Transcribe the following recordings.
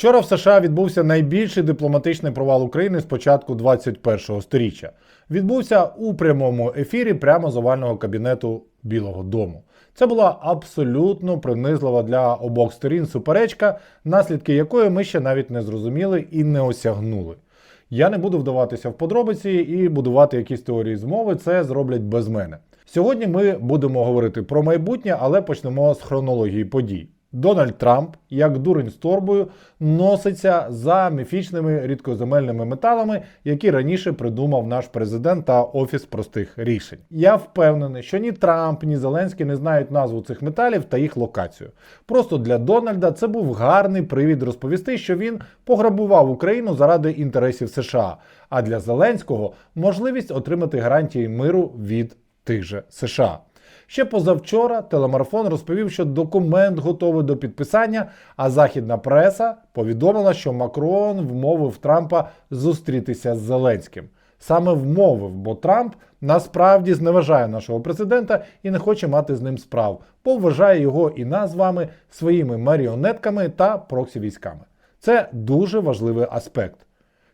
Вчора в США відбувся найбільший дипломатичний провал України з початку 21-го сторіччя. Відбувся у прямому ефірі прямо з овального кабінету Білого Дому. Це була абсолютно принизлива для обох сторін суперечка, наслідки якої ми ще навіть не зрозуміли і не осягнули. Я не буду вдаватися в подробиці і будувати якісь теорії змови, це зроблять без мене. Сьогодні ми будемо говорити про майбутнє, але почнемо з хронології подій. Дональд Трамп, як дурень з торбою, носиться за міфічними рідкоземельними металами, які раніше придумав наш президент та офіс простих рішень. Я впевнений, що ні Трамп, ні Зеленський не знають назву цих металів та їх локацію. Просто для Дональда це був гарний привід розповісти, що він пограбував Україну заради інтересів США. А для Зеленського можливість отримати гарантії миру від тих же США. Ще позавчора телемарафон розповів, що документ готовий до підписання, а західна преса повідомила, що Макрон вмовив Трампа зустрітися з Зеленським. Саме вмовив, бо Трамп насправді зневажає нашого президента і не хоче мати з ним справ, бо вважає його і нас з вами своїми маріонетками та проксі військами. Це дуже важливий аспект.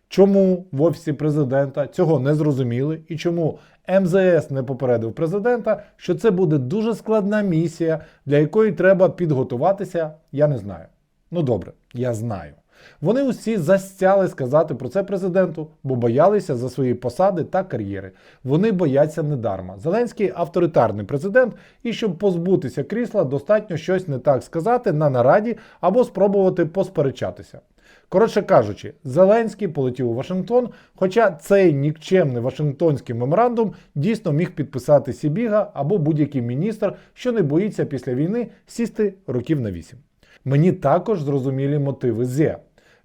Чому в офісі президента цього не зрозуміли, і чому МЗС не попередив президента, що це буде дуже складна місія, для якої треба підготуватися, я не знаю. Ну добре, я знаю. Вони усі застяли сказати про це президенту, бо боялися за свої посади та кар'єри. Вони бояться недарма. Зеленський авторитарний президент, і щоб позбутися крісла, достатньо щось не так сказати на нараді або спробувати посперечатися. Коротше кажучи, Зеленський полетів у Вашингтон, хоча цей нікчемний Вашингтонський меморандум дійсно міг підписати Сібіга або будь-який міністр, що не боїться після війни сісти років на вісім. Мені також зрозумілі мотиви Зе.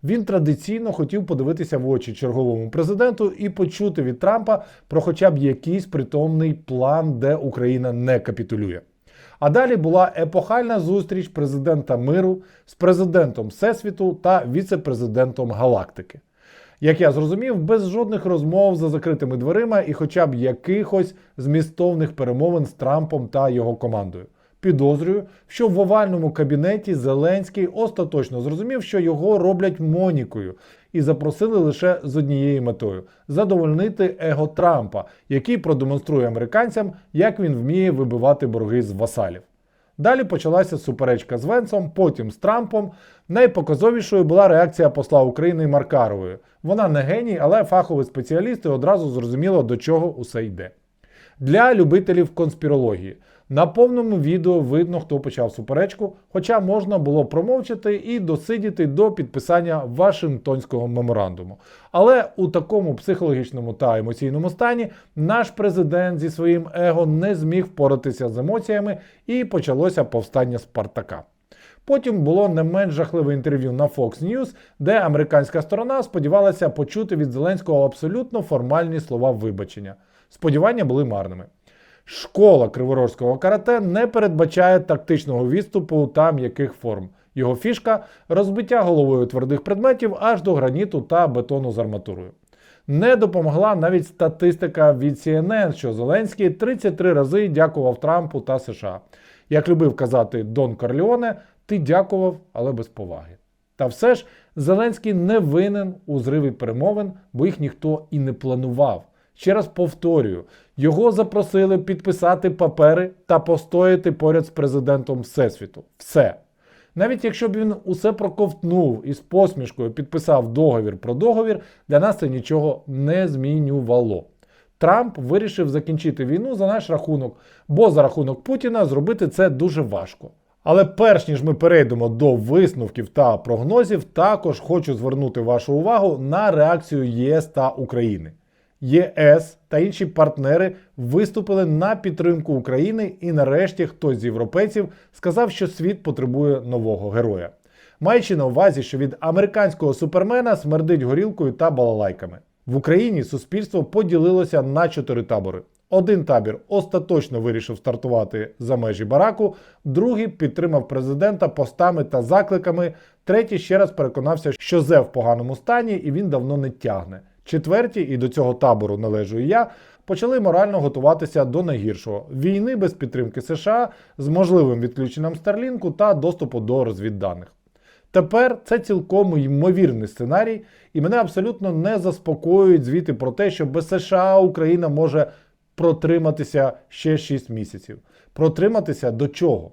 Він традиційно хотів подивитися в очі черговому президенту і почути від Трампа про хоча б якийсь притомний план, де Україна не капітулює. А далі була епохальна зустріч президента миру з президентом Всесвіту та віце-президентом Галактики. Як я зрозумів, без жодних розмов за закритими дверима і хоча б якихось змістовних перемовин з Трампом та його командою. Підозрюю, що в овальному кабінеті Зеленський остаточно зрозумів, що його роблять Монікою, і запросили лише з однією метою задовольнити его Трампа, який продемонструє американцям, як він вміє вибивати борги з васалів. Далі почалася суперечка з Венсом, потім з Трампом. Найпоказовішою була реакція посла України Маркарової. Вона не геній, але фаховий спеціаліст і одразу зрозуміло, до чого усе йде. Для любителів конспірології. На повному відео видно, хто почав суперечку, хоча можна було промовчати і досидіти до підписання Вашингтонського меморандуму. Але у такому психологічному та емоційному стані наш президент зі своїм его не зміг впоратися з емоціями і почалося повстання Спартака. Потім було не менш жахливе інтерв'ю на Fox News, де американська сторона сподівалася почути від Зеленського абсолютно формальні слова вибачення. Сподівання були марними. Школа криворожського карате не передбачає тактичного відступу та м'яких форм. Його фішка розбиття головою твердих предметів аж до граніту та бетону з арматурою. Не допомогла навіть статистика від CNN, що Зеленський 33 рази дякував Трампу та США. Як любив казати Дон Корлеоне, ти дякував, але без поваги. Та все ж Зеленський не винен у зриві перемовин, бо їх ніхто і не планував. Ще раз повторюю, його запросили підписати папери та постояти поряд з президентом Всесвіту. Все. Навіть якщо б він усе проковтнув і з посмішкою підписав договір про договір, для нас це нічого не змінювало. Трамп вирішив закінчити війну за наш рахунок, бо за рахунок Путіна зробити це дуже важко. Але перш ніж ми перейдемо до висновків та прогнозів, також хочу звернути вашу увагу на реакцію ЄС та України. ЄС та інші партнери виступили на підтримку України, і нарешті хтось з європейців сказав, що світ потребує нового героя. Маючи на увазі, що від американського супермена смердить горілкою та балалайками. В Україні суспільство поділилося на чотири табори. Один табір остаточно вирішив стартувати за межі бараку, другий підтримав президента постами та закликами, третій ще раз переконався, що зе в поганому стані і він давно не тягне. Четверті, і до цього табору належу і я, почали морально готуватися до найгіршого війни без підтримки США з можливим відключенням Старлінку та доступу до розвідданих. Тепер це цілком ймовірний сценарій, і мене абсолютно не заспокоюють звіти про те, що без США Україна може протриматися ще 6 місяців. Протриматися до чого?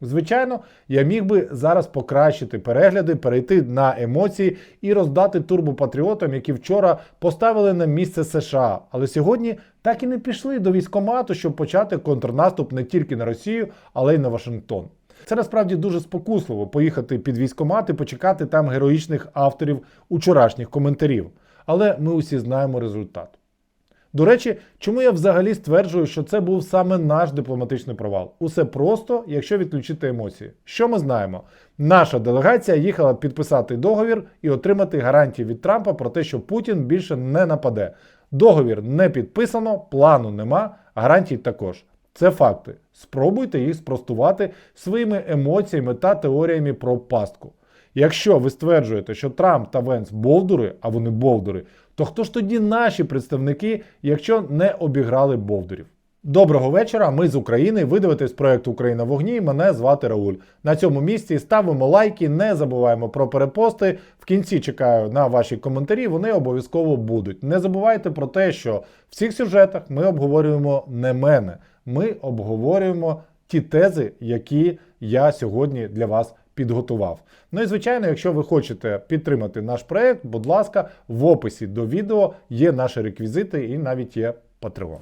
Звичайно, я міг би зараз покращити перегляди, перейти на емоції і роздати турбопатріотам, які вчора поставили на місце США, але сьогодні так і не пішли до військомату, щоб почати контрнаступ не тільки на Росію, але й на Вашингтон. Це насправді дуже спокусливо поїхати під військомат і почекати там героїчних авторів учорашніх коментарів. Але ми усі знаємо результат. До речі, чому я взагалі стверджую, що це був саме наш дипломатичний провал? Усе просто, якщо відключити емоції. Що ми знаємо? Наша делегація їхала підписати договір і отримати гарантії від Трампа про те, що Путін більше не нападе. Договір не підписано, плану нема, гарантій також. Це факти. Спробуйте їх спростувати своїми емоціями та теоріями про пастку. Якщо ви стверджуєте, що Трамп та Венс бовдури, а вони бовдури, то хто ж тоді наші представники, якщо не обіграли бовдурів? Доброго вечора. Ми з України. Ви дивитесь проект Україна в огні. Мене звати Рауль. На цьому місці ставимо лайки, не забуваємо про перепости. В кінці чекаю на ваші коментарі. Вони обов'язково будуть. Не забувайте про те, що в цих сюжетах ми обговорюємо не мене. Ми обговорюємо ті тези, які я сьогодні для вас підготував. Ну і звичайно, якщо ви хочете підтримати наш проект, будь ласка, в описі до відео є наші реквізити і навіть є Patreon.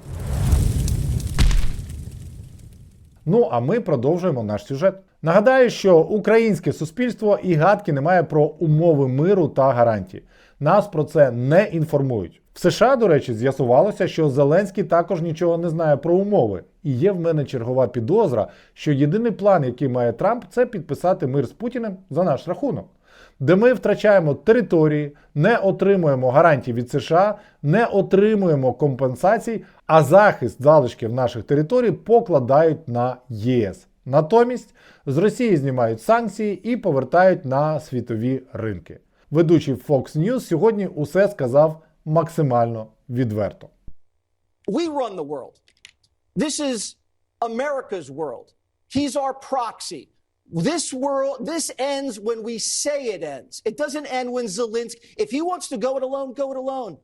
Ну а ми продовжуємо наш сюжет. Нагадаю, що українське суспільство і гадки не має про умови миру та гарантії. Нас про це не інформують. В США, до речі, з'ясувалося, що Зеленський також нічого не знає про умови. І є в мене чергова підозра, що єдиний план, який має Трамп, це підписати мир з Путіним за наш рахунок. Де ми втрачаємо території, не отримуємо гарантій від США, не отримуємо компенсацій, а захист залишків наших територій покладають на ЄС. Натомість з Росії знімають санкції і повертають на світові ринки. Ведучий Fox News сьогодні усе сказав максимально відверто. We run the world. This is America's world. He's our proxy. This world, this ends when we say it ends. It doesn't end when Zelensky, if he wants to go it alone, go it alone.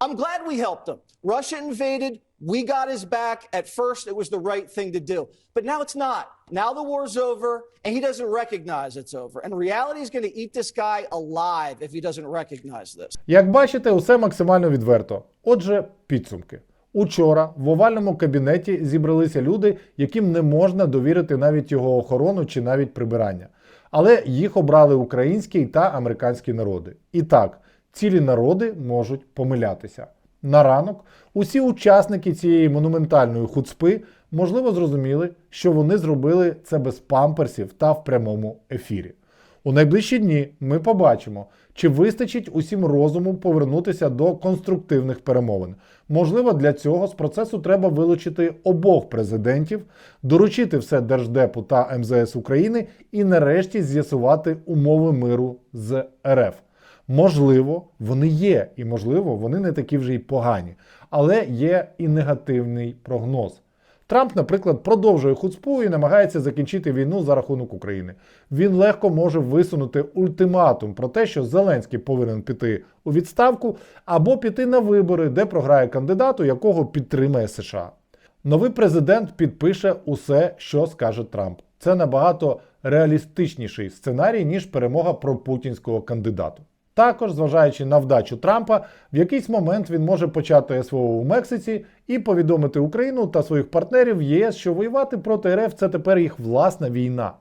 I'm glad we helped him. Russia invaded. We got his back. At first, it was the right thing to do. But now it's not. Now the war's over, and he doesn't recognize it's over. And reality is going to eat this guy alive if he doesn't recognize this. Як бачите, усе максимально відверто. Отже, підсумки. Учора в овальному кабінеті зібралися люди, яким не можна довірити навіть його охорону чи навіть прибирання. Але їх обрали українські та американські народи. І так, цілі народи можуть помилятися. На ранок усі учасники цієї монументальної хуцпи можливо зрозуміли, що вони зробили це без памперсів та в прямому ефірі. У найближчі дні ми побачимо, чи вистачить усім розуму повернутися до конструктивних перемовин. Можливо, для цього з процесу треба вилучити обох президентів, доручити все Держдепу та МЗС України і нарешті з'ясувати умови миру з РФ. Можливо, вони є, і можливо, вони не такі вже й погані, але є і негативний прогноз. Трамп, наприклад, продовжує хуцпу і намагається закінчити війну за рахунок України. Він легко може висунути ультиматум про те, що Зеленський повинен піти у відставку або піти на вибори, де програє кандидату, якого підтримає США. Новий президент підпише усе, що скаже Трамп. Це набагато реалістичніший сценарій, ніж перемога пропутінського кандидату. Також, зважаючи на вдачу Трампа, в якийсь момент він може почати СВО у Мексиці і повідомити Україну та своїх партнерів ЄС, що воювати проти РФ це тепер їх власна війна.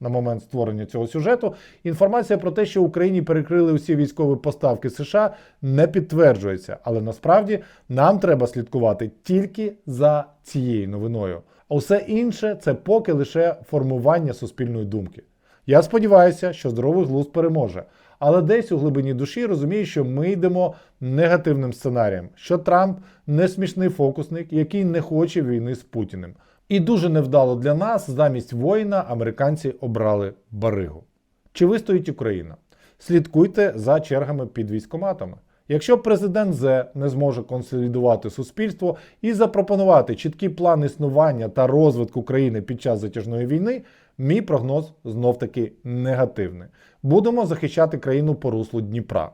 На момент створення цього сюжету інформація про те, що Україні перекрили усі військові поставки США, не підтверджується, але насправді нам треба слідкувати тільки за цією новиною. А все інше це поки лише формування суспільної думки. Я сподіваюся, що здоровий глузд переможе. Але десь у глибині душі розумію, що ми йдемо негативним сценарієм, що Трамп не смішний фокусник, який не хоче війни з Путіним. І дуже невдало для нас замість воїна американці обрали баригу. Чи вистоїть Україна? Слідкуйте за чергами під військоматами. Якщо президент Зе не зможе консолідувати суспільство і запропонувати чіткий план існування та розвитку країни під час затяжної війни, Мій прогноз знов таки негативний. Будемо захищати країну по руслу Дніпра.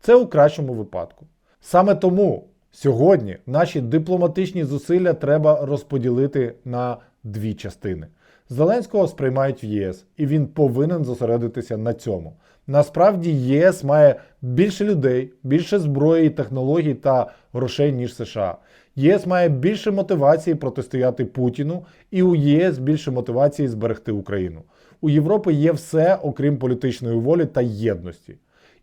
Це у кращому випадку. Саме тому сьогодні наші дипломатичні зусилля треба розподілити на дві частини. Зеленського сприймають в ЄС, і він повинен зосередитися на цьому. Насправді ЄС має більше людей, більше зброї, технологій та грошей, ніж США. ЄС має більше мотивації протистояти Путіну, і у ЄС більше мотивації зберегти Україну. У Європи є все, окрім політичної волі та єдності.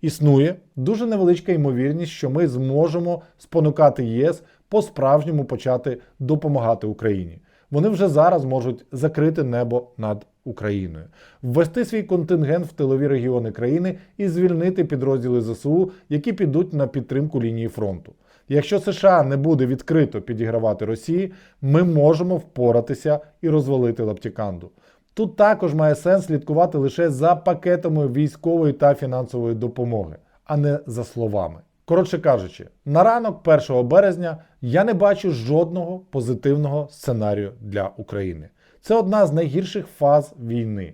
Існує дуже невеличка ймовірність, що ми зможемо спонукати ЄС по-справжньому почати допомагати Україні. Вони вже зараз можуть закрити небо над Україною, ввести свій контингент в тилові регіони країни і звільнити підрозділи ЗСУ, які підуть на підтримку лінії фронту. Якщо США не буде відкрито підігравати Росії, ми можемо впоратися і розвалити Лаптіканду. Тут також має сенс слідкувати лише за пакетами військової та фінансової допомоги, а не за словами. Коротше кажучи, на ранок 1 березня я не бачу жодного позитивного сценарію для України. Це одна з найгірших фаз війни.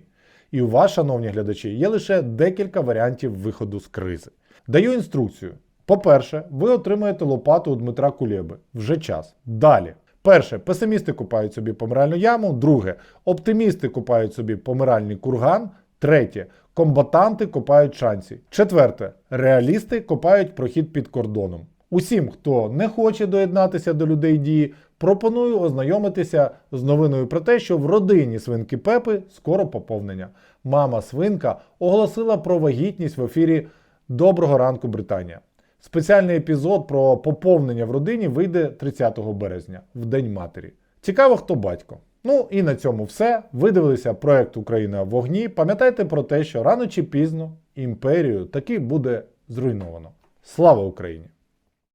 І у вас, шановні глядачі, є лише декілька варіантів виходу з кризи. Даю інструкцію. По-перше, ви отримаєте лопату у Дмитра Кулєби. Вже час. Далі. Перше, песимісти купають собі помиральну яму. Друге, оптимісти купають собі помиральний курган. Третє, комбатанти копають шанці. Четверте, реалісти копають прохід під кордоном. Усім, хто не хоче доєднатися до людей дії, пропоную ознайомитися з новиною про те, що в родині свинки Пепи скоро поповнення. Мама свинка оголосила про вагітність в ефірі Доброго ранку, Британія. Спеціальний епізод про поповнення в родині вийде 30 березня, в День матері. Цікаво, хто батько. Ну і на цьому все. Ви дивилися проект Україна в вогні. Пам'ятайте про те, що рано чи пізно імперію таки буде зруйновано. Слава Україні!